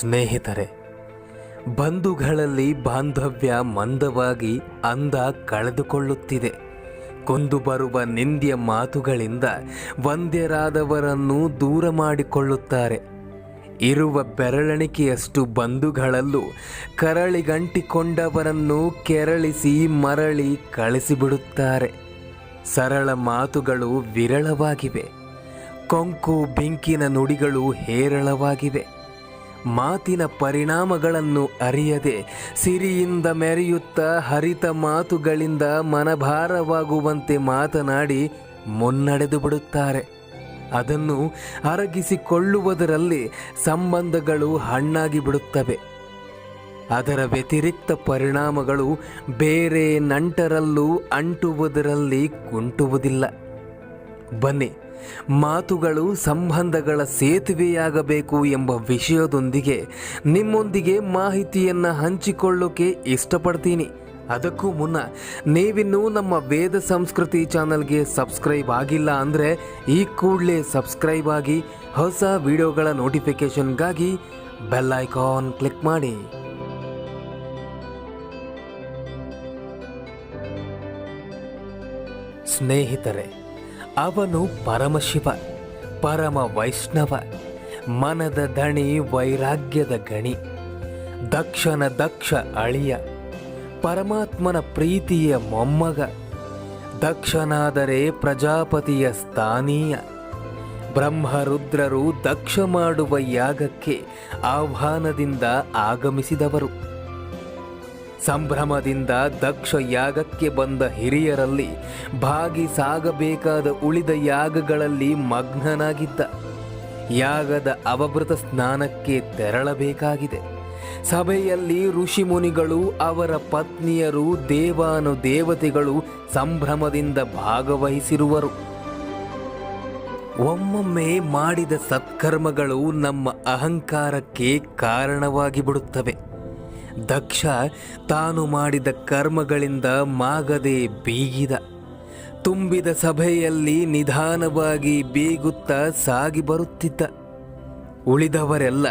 ಸ್ನೇಹಿತರೆ, ಬಂಧುಗಳಲ್ಲಿ ಬಾಂಧವ್ಯ ಮಂದವಾಗಿ ಅಂದ ಕಳೆದುಕೊಳ್ಳುತ್ತಿದೆ. ಕೊಂದು ಬರುವ ನಿಂದ್ಯ ಮಾತುಗಳಿಂದ ವಂದ್ಯರಾದವರನ್ನು ದೂರ ಮಾಡಿಕೊಳ್ಳುತ್ತಾರೆ. ಇರುವ ಬೆರಳೆಣಿಕೆಯಷ್ಟು ಬಂಧುಗಳಲ್ಲೂ ಕರಳಿಗಂಟಿಕೊಂಡವರನ್ನು ಕೆರಳಿಸಿ ಮರಳಿ ಕಳಿಸಿಬಿಡುತ್ತಾರೆ. ಸರಳ ಮಾತುಗಳು ವಿರಳವಾಗಿವೆ. ಕೊಂಕು, ಬೆಂಕಿನ ನುಡಿಗಳು ಹೇರಳವಾಗಿವೆ. ಮಾತಿನ ಪರಿಣಾಮಗಳನ್ನು ಅರಿಯದೆ ಸಿರಿಯಿಂದ ಮೆರೆಯುತ್ತ ಹರಿತ ಮಾತುಗಳಿಂದ ಮನಭಾರವಾಗುವಂತೆ ಮಾತನಾಡಿ ಮುನ್ನಡೆದು ಬಿಡುತ್ತಾರೆ. ಅದನ್ನು ಅರಗಿಸಿಕೊಳ್ಳುವುದರಲ್ಲಿ ಸಂಬಂಧಗಳು ಹಣ್ಣಾಗಿ ಬಿಡುತ್ತವೆ. ಅದರ ವ್ಯತಿರಿಕ್ತ ಪರಿಣಾಮಗಳು ಬೇರೆ ನಂಟರಲ್ಲೂ ಅಂಟುವುದರಲ್ಲಿ ಕುಂಟುವುದಿಲ್ಲ. ಬನ್ನಿ. ಮಾತುಗಳು ಸಂಬಂಧಗಳ ಸೇತುವೆಯಾಗಬೇಕು ಎಂಬ ವಿಷಯದೊಂದಿಗೆ ನಿಮ್ಮೊಂದಿಗೆ ಮಾಹಿತಿಯನ್ನು ಹಂಚಿಕೊಳ್ಳೋಕೆ ಇಷ್ಟಪಡ್ತೀನಿ. ಅದಕ್ಕೂ ಮುನ್ನ ನೀವಿನ್ನೂ ನಮ್ಮ ವೇದ ಸಂಸ್ಕೃತಿ ಚಾನಲ್ಗೆ ಸಬ್ಸ್ಕ್ರೈಬ್ ಆಗಿಲ್ಲ ಅಂದರೆ ಈ ಕೂಡಲೇ ಸಬ್ಸ್ಕ್ರೈಬ್ ಆಗಿ ಹೊಸ ವಿಡಿಯೋಗಳ ನೋಟಿಫಿಕೇಷನ್ಗಾಗಿ ಬೆಲ್ ಐಕಾನ್ ಕ್ಲಿಕ್ ಮಾಡಿ. ಸ್ನೇಹಿತರೆ ಅವನು ಪರಮಶಿವ, ಪರಮ ವೈಷ್ಣವ, ಮನದ ದಣಿ ವೈರಾಗ್ಯದ ಗಣಿ, ದಕ್ಷನ ದಕ್ಷ ಅಳಿಯ, ಪರಮಾತ್ಮನ ಪ್ರೀತಿಯ ಮೊಮ್ಮಗ, ದಕ್ಷನಾದರೆ ಪ್ರಜಾಪತಿಯ ಸ್ಥಾನೀಯ, ಬ್ರಹ್ಮರುದ್ರರು ದಕ್ಷ ಮಾಡುವ ಯಾಗಕ್ಕೆ ಆಹ್ವಾನದಿಂದ ಆಗಮಿಸಿದವರು. ಸಂಭ್ರಮದಿಂದ ದಕ್ಷ ಯಾಗಕ್ಕೆ ಬಂದ ಹಿರಿಯರಲ್ಲಿ ಭಾಗಿ ಸಾಗಬೇಕಾದ ಉಳಿದ ಯಾಗಗಳಲ್ಲಿ ಮಗ್ನನಾಗಿದ್ದ. ಯಾಗದ ಅವಭೃತ ಸ್ನಾನಕ್ಕೆ ತೆರಳಬೇಕಾಗಿದೆ. ಸಭೆಯಲ್ಲಿ ಋಷಿಮುನಿಗಳು, ಅವರ ಪತ್ನಿಯರು ದೇವಾನು ದೇವತೆಗಳು ಸಂಭ್ರಮದಿಂದ ಭಾಗವಹಿಸಿರುವರು. ಒಮ್ಮೊಮ್ಮೆ ಮಾಡಿದ ಸತ್ಕರ್ಮಗಳು ನಮ್ಮ ಅಹಂಕಾರಕ್ಕೆ ಕಾರಣವಾಗಿ ಬಿಡುತ್ತವೆ ದಕ್ಷ ತಾನು ಮಾಡಿದ ಕರ್ಮಗಳಿಂದ ಮಾಗದೆ ಬೀಗಿದ. ತುಂಬಿದ ಸಭೆಯಲ್ಲಿ ನಿಧಾನವಾಗಿ ಬೀಗುತ್ತಾ ಸಾಗಿ ಬರುತ್ತಿದ್ದ. ಉಳಿದವರೆಲ್ಲ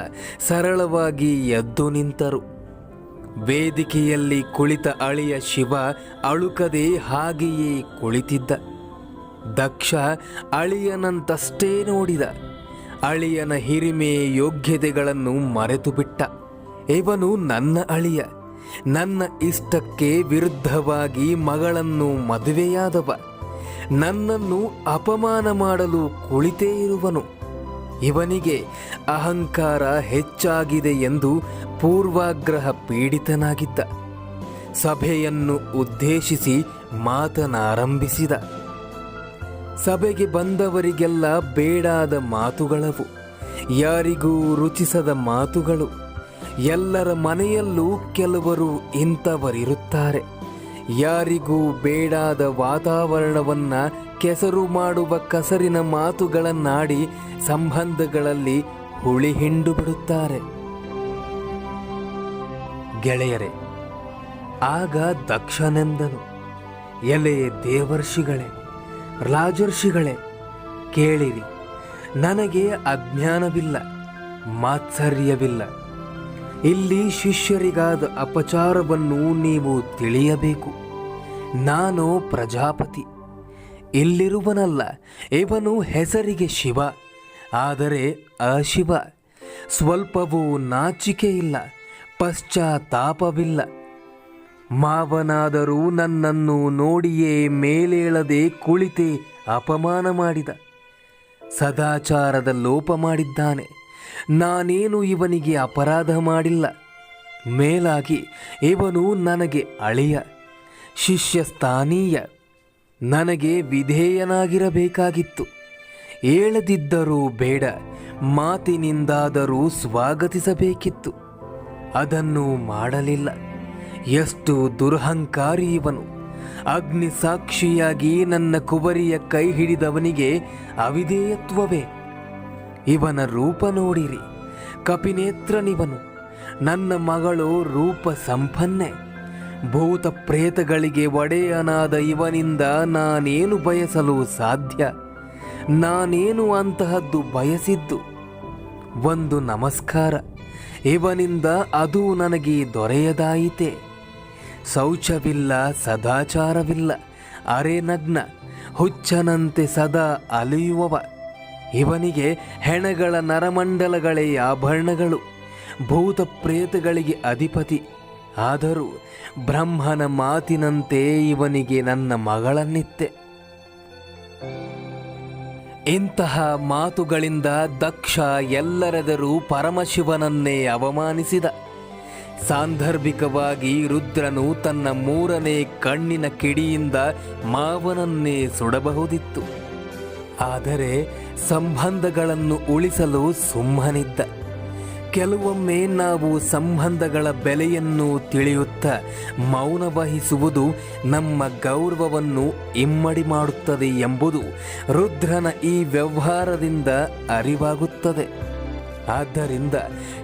ಸರಳವಾಗಿ ಎದ್ದು ನಿಂತರು. ವೇದಿಕೆಯಲ್ಲಿ ಕುಳಿತ ಅಳಿಯ ಶಿವ ಅಳುಕದೆ ಹಾಗೆಯೇ ಕುಳಿತಿದ್ದ. ದಕ್ಷ ಅಳಿಯನಂತಷ್ಟೇ ನೋಡಿದ. ಅಳಿಯನ ಹಿರಿಮೆ ಯೋಗ್ಯತೆಗಳನ್ನು ಮರೆತು ಬಿಟ್ಟ ಇವನು ನನ್ನ ಅಳಿಯ. ನನ್ನ ಇಷ್ಟಕ್ಕೆ ವಿರುದ್ಧವಾಗಿ ಮಗಳನ್ನು ಮದುವೆಯಾದವ. ನನ್ನನ್ನು ಅಪಮಾನ ಮಾಡಲು ಕುಳಿತೇ ಇರುವನು. ಇವನಿಗೆ ಅಹಂಕಾರ ಹೆಚ್ಚಾಗಿದೆ ಎಂದು ಪೂರ್ವಾಗ್ರಹ ಪೀಡಿತನಾಗಿದ್ದ. ಸಭೆಯನ್ನು ಉದ್ದೇಶಿಸಿ ಮಾತನಾರಂಭಿಸಿದ. ಸಭೆಗೆ ಬಂದವರಿಗೆಲ್ಲ ಬೇಡಾದ ಮಾತುಗಳವು. ಯಾರಿಗೂ ರುಚಿಸದ ಮಾತುಗಳು. ಎಲ್ಲರ ಮನೆಯಲ್ಲೂ ಕೆಲವರು ಇಂಥವರಿರುತ್ತಾರೆ. ಯಾರಿಗೂ ಬೇಡಾದ ವಾತಾವರಣವನ್ನ ಕೆಸರು ಮಾಡುವ ಕಸರಿನ ಮಾತುಗಳನ್ನಾಡಿ ಸಂಬಂಧಗಳಲ್ಲಿ ಹುಳಿ ಹಿಂಡು ಬಿಡುತ್ತಾರೆ. ಗೆಳೆಯರೆ, ಆಗ ದಕ್ಷನೆಂದನು. ಎಲೆ ದೇವರ್ಷಿಗಳೇ, ರಾಜರ್ಷಿಗಳೇ, ಕೇಳಿರಿ, ನನಗೆ ಅಜ್ಞಾನವಿಲ್ಲ, ಮಾತ್ಸರ್ಯವಿಲ್ಲ. ಇಲ್ಲಿ ಶಿಷ್ಯರಿಗಾದ ಅಪಚಾರವನ್ನು ನೀವು ತಿಳಿಯಬೇಕು. ನಾನು ಪ್ರಜಾಪತಿ. ಇಲ್ಲಿರುವನಲ್ಲ, ಇವನು ಹೆಸರಿಗೆ ಶಿವ, ಆದರೆ ಅಶಿವ. ಸ್ವಲ್ಪವೂ ನಾಚಿಕೆ ಇಲ್ಲ, ಪಶ್ಚಾತ್ತಾಪವಿಲ್ಲ. ಮಾವನಾದರೂ ನನ್ನನ್ನು ನೋಡಿಯೇ ಮೇಲೇಳದೆ ಕುಳಿತೇ ಅಪಮಾನ ಮಾಡಿದ. ಸದಾಚಾರದ ಲೋಪ ಮಾಡಿದ್ದಾನೆ. ನಾನೇನು ಇವನಿಗೆ ಅಪರಾಧ ಮಾಡಿಲ್ಲ. ಮೇಲಾಗಿ ಇವನು ನನಗೆ ಅಳಿಯ ಶಿಷ್ಯ ಸ್ಥಾನೀಯ ನನಗೆ ವಿಧೇಯನಾಗಿರಬೇಕಾಗಿತ್ತು. ಏಳದಿದ್ದರೂ ಬೇಡ, ಮಾತಿನಿಂದಾದರೂ ಸ್ವಾಗತಿಸಬೇಕಿತ್ತು. ಅದನ್ನು ಮಾಡಲಿಲ್ಲ. ಎಷ್ಟು ದುರಹಂಕಾರಿ ಇವನು. ಅಗ್ನಿ ಸಾಕ್ಷಿಯಾಗಿ ನನ್ನ ಕುಬರಿಯ ಕೈ ಹಿಡಿದವನಿಗೆ ಅವಿಧೇಯತ್ವವೇ. ಇವನ ರೂಪ ನೋಡಿರಿ. ಕಪಿನೇತ್ರನಿವನು. ನನ್ನ ಮಗಳು ರೂಪ ಸಂಪನ್ನೆ. ಭೂತ ಪ್ರೇತಗಳಿಗೆ ಒಡೆಯನಾದ ಇವನಿಂದ ನಾನೇನು ಬಯಸಲು ಸಾಧ್ಯ? ನಾನೇನು ಅಂತಹದ್ದು ಬಯಸಿದ್ದು? ಒಂದು ನಮಸ್ಕಾರ. ಇವನಿಂದ ಅದು ನನಗೆ ದೊರೆಯದಾಯಿತೆ. ಶೌಚವಿಲ್ಲ, ಸದಾಚಾರವಿಲ್ಲ. ಅರೆನಗ್ನ ಹುಚ್ಚನಂತೆ ಸದಾ ಅಲಿಯುವವ. ಇವನಿಗೆ ಹೆಣಗಳ ನರಮಂಡಲಗಳೇ ಆಭರಣಗಳು, ಭೂತ ಪ್ರೇತಗಳಿಗೆ ಅಧಿಪತಿ. ಆದರೂ ಬ್ರಹ್ಮನ ಮಾತಿನಂತೆ ಇವನಿಗೆ ನನ್ನ ಮಗಳನ್ನಿತ್ತೆ. ಇಂತಹ ಮಾತುಗಳಿಂದ ದಕ್ಷ ಎಲ್ಲರೆದರೂ ಪರಮಶಿವನನ್ನೇ ಅವಮಾನಿಸಿದ. ಸಾಂದರ್ಭಿಕವಾಗಿ ರುದ್ರನು ತನ್ನ ಮೂರನೇ ಕಣ್ಣಿನ ಕಿಡಿಯಿಂದ ಮಾವನನ್ನೇ ಸುಡಬಹುದಿತ್ತು. ಆದರೆ ಸಂಬಂಧಗಳನ್ನು ಉಳಿಸಲು ಸುಮ್ಮನಿದ್ದ. ಕೆಲವೊಮ್ಮೆ ನಾವು ಸಂಬಂಧಗಳ ಬೆಲೆಯನ್ನು ತಿಳಿಯುತ್ತಾ ಮೌನ ವಹಿಸುವುದು ನಮ್ಮ ಗೌರವವನ್ನು ಇಮ್ಮಡಿ ಮಾಡುತ್ತದೆ ಎಂಬುದು ರುದ್ರನ ಈ ವ್ಯವಹಾರದಿಂದ ಅರಿವಾಗುತ್ತದೆ. ಆದ್ದರಿಂದ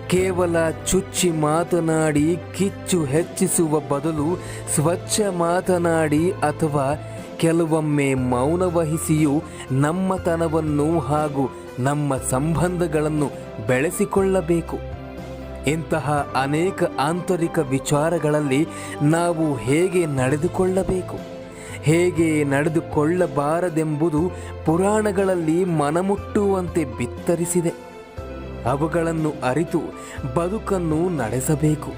ಕೇವಲ ಚುಚ್ಚಿ ಮಾತನಾಡಿ ಕಿಚ್ಚು ಹೆಚ್ಚಿಸುವ ಬದಲು ಸ್ವಚ್ಛ ಮಾತನಾಡಿ ಅಥವಾ ಕೆಲವೊಮ್ಮೆ ಮೌನ ವಹಿಸಿಯೂ ನಮ್ಮತನವನ್ನು ಹಾಗೂ ನಮ್ಮ ಸಂಬಂಧಗಳನ್ನು ಬೆಳೆಸಿಕೊಳ್ಳಬೇಕು. ಇಂತಹ ಅನೇಕ ಆಂತರಿಕ ವಿಚಾರಗಳಲ್ಲಿ ನಾವು ಹೇಗೆ ನಡೆದುಕೊಳ್ಳಬೇಕು? ಹೇಗೆ ನಡೆದುಕೊಳ್ಳಬಾರದೆಂಬುದು ಪುರಾಣಗಳಲ್ಲಿ ಮನಮುಟ್ಟುವಂತೆ ಬಿತ್ತರಿಸಿದೆ. ಅವುಗಳನ್ನು ಅರಿತು ಬದುಕನ್ನು ನಡೆಸಬೇಕು.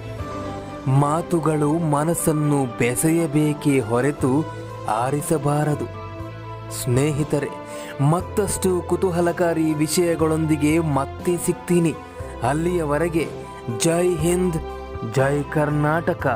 ಮಾತುಗಳು ಮನಸ್ಸನ್ನು ಬೆಸೆಯಬೇಕೇ ಹೊರತು ಆರಿಸಬಾರದು. ಸ್ನೇಹಿತರೆ ಮತ್ತಷ್ಟು ಕುತೂಹಲಕಾರಿ ವಿಷಯಗಳೊಂದಿಗೆ ಮತ್ತೆ ಸಿಗ್ತೀನಿ. ಅಲ್ಲಿಯವರೆಗೆ ಜೈ ಹಿಂದ್ ಜೈ ಕರ್ನಾಟಕ.